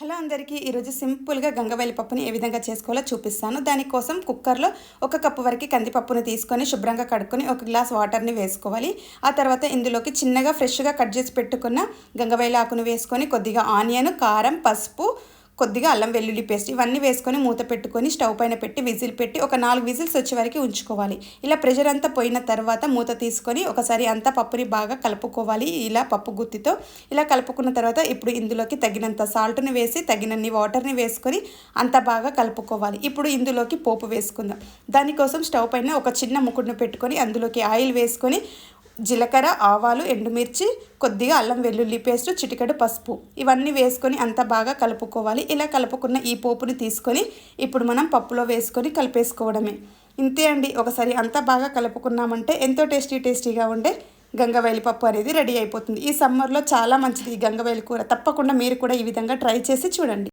Hello అందరికీ ఈరోజు సింపుల్గా గంగవేలి పప్పుని ఏ విధంగా చేసుకోవాలో చూపిస్తాను. దానికోసం కుక్కర్లో ఒక కప్పు వరకు కందిపప్పుని తీసుకొని శుభ్రంగా కడుక్కొని ఒక గ్లాస్ వాటర్ని వేసుకోవాలి. ఆ తర్వాత ఇందులోకి చిన్నగా ఫ్రెష్గా కట్ చేసి పెట్టుకున్న గంగవేలి ఆకును వేసుకొని కొద్దిగా ఆనియన్ కారం పసుపు కొద్దిగా అల్లం వెల్లుల్లి పేస్ట్ ఇవన్నీ వేసుకొని మూత పెట్టుకొని స్టవ్ పైన పెట్టి విజిల్ పెట్టి ఒక నాలుగు విజిల్స్ వచ్చే వరకు ఉంచుకోవాలి. ఇలా ప్రెషర్ అంతా పోయిన తర్వాత మూత తీసుకొని ఒకసారి అంతా పప్పుని బాగా కలుపుకోవాలి. ఇలా పప్పు గుత్తితో ఇలా కలుపుకున్న తర్వాత ఇప్పుడు ఇందులోకి తగినంత సాల్ట్ని వేసి తగినన్ని వాటర్ని వేసుకొని అంత బాగా కలుపుకోవాలి. ఇప్పుడు ఇందులోకి పోపు వేసుకుందాం. దానికోసం స్టవ్ పైన ఒక చిన్న ముకుడును పెట్టుకొని అందులోకి ఆయిల్ వేసుకొని జీలకర్ర ఆవాలు ఎండుమిర్చి కొద్దిగా అల్లం వెల్లుల్లి పేస్ట్ చిటికెడు పసుపు. ఇవన్నీ వేసుకొని అంతా బాగా కలుపుకోవాలి. ఇలా కలుపుకున్న ఈ పోపుని తీసుకొని ఇప్పుడు మనం పప్పులో వేసుకొని కలిపేసుకోవడమే. ఇంతే అండి. ఒకసారి అంతా బాగా కలుపుకున్నామంటే ఎంతో టేస్టీ టేస్టీగా ఉండే గంగవేలి పప్పు అనేది రెడీ అయిపోతుంది. ఈ సమ్మర్లో చాలా మంచిది ఈ గంగవేలి కూర. తప్పకుండా మీరు కూడా ఈ విధంగా ట్రై చేసి చూడండి.